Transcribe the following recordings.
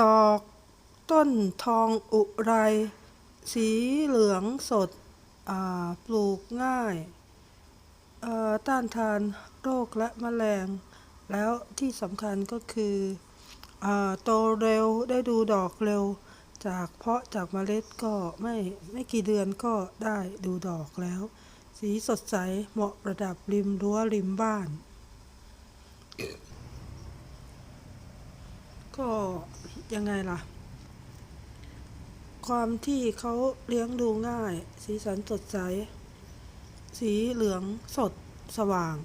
ดอกต้นทองอุไร สีเหลืองสดปลูกง่ายต้านทานโรคและแมลง แล้วที่สำคัญก็คืออโตเร็วได้ดูดอกเร็ว จากเพาะจากเมล็ดก็ไม่ไม่กี่เดือนก็ได้ดูดอกแล้ว สีสดใสเหมาะประดับริมรั้วริมบ้าน ก็ยังไงล่ะ ความที่เขาเลี้ยงดูง่าย สีสันสดใส สีเหลืองสดสว่าง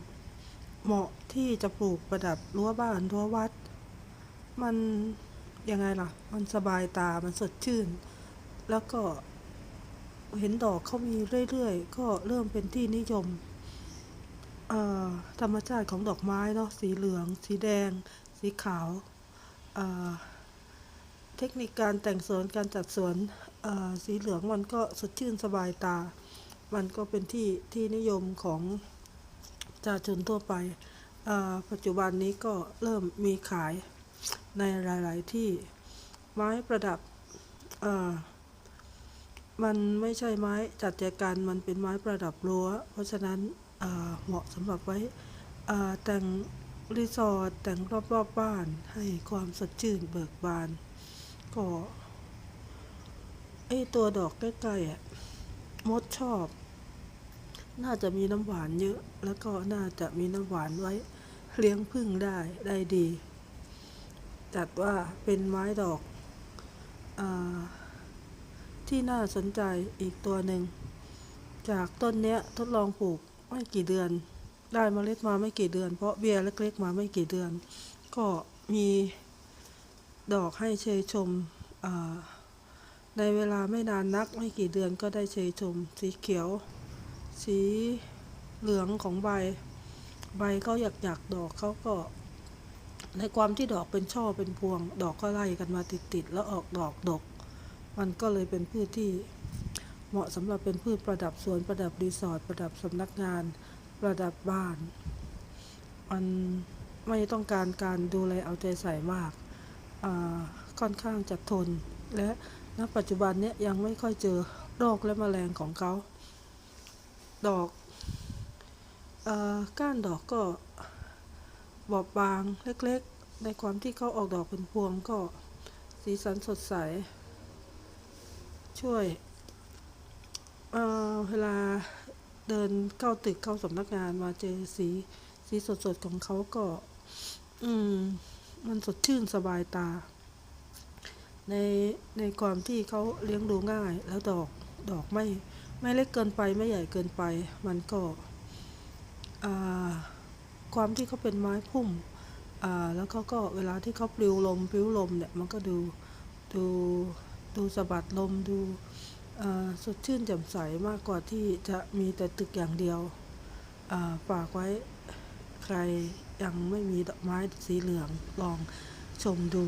เหมาะที่จะปลูกประดับรั้วบ้านรั้ววัด มันยังไงล่ะ มันสบายตามันสดชื่น แล้วก็เห็นดอกเขามีเรื่อยๆ ก็เริ่มเป็นที่นิยมธรรมชาติของดอกไม้เนาะสีเหลือง สีแดง สีขาว เทคนิคการแต่งสวนการจัดสวนสีเหลืองมันก็สดชื่นสบายตา มันก็เป็นที่ที่นิยมของประชาชนทั่วไป ปัจจุบันนี้ก็เริ่มมีขายในหลาย ๆ ที่ไม้ประดับมันไม่ใช่ไม้จัดแจกันมันเป็นไม้ประดับรั้ว เพราะฉะนั้นเหมาะสำหรับไว้แต่ง รีสอร์ทแต่งรอบๆบบ้านให้ความสดชื่นเบิกบาน ก็ไอตัวดอกใกล้ๆอะมดชอบ น่าจะมีน้ำหวานเยอะ แล้วก็น่าจะมีน้ำหวานไว้เลี้ยงพึ่งได้ได้ดี จัดว่าเป็นไม้ดอกอที่น่าสนใจอีกตัวหนึ่ง จากต้นเนี้ยทดลองปลูกไม่กี่เดือน ได้เมล็ดมาไม่กี่เดือน เพราะเบียร์เล็ก ๆ มาไม่กี่เดือน ก็มีดอกให้เชยชมในเวลาไม่นานนักไม่กี่เดือนก็ได้เชยชม สีเขียว สีเหลืองของใบ ใบเขาหยักหยักดอกเขาก็ ในความที่ดอกเป็นช่อเป็นพวง ดอกก็ไล่กันมาติดๆแล้วออกดอกดก มันก็เลยเป็นพืชที่เหมาะสำหรับเป็นพืชประดับสวนประดับรีสอร์ทประดับสำนักงาน ระดับบ้าน มันไม่ต้องการการดูแลเอาใจใส่มากาค่อนข้างจะทน และณปัจจุบันเนี้ยยังไม่ค่อยเจอโรคและแมลงของเขา ดอกอก้านดอกก็บอบบางเล็กๆ ในความที่เขาออกดอกเป็นพวงก็สีสันสดใส ช่วยเเวลา เดินเข้าตึกเข้าสำนักงานมาเจอสี สีสดๆของเขาก็ อืม มันสดชื่นสบายตา ในในความที่เขาเลี้ยงดูง่าย แล้วดอกดอกไม่ไม่เล็กเกินไปไม่ใหญ่เกินไป มันก็ความที่เขาเป็นไม้พุ่มแล้วเขาก็เวลาที่เขาปลิวลมปลิวลมเนี่ยมันก็ดูดูดูสะบัดลมดู สดชื่นแจ่มใสมากกว่าที่จะมีแต่ตึกอย่างเดียวฝากไว้ใครยังไม่มีดอกไม้สีเหลืองลองชมดู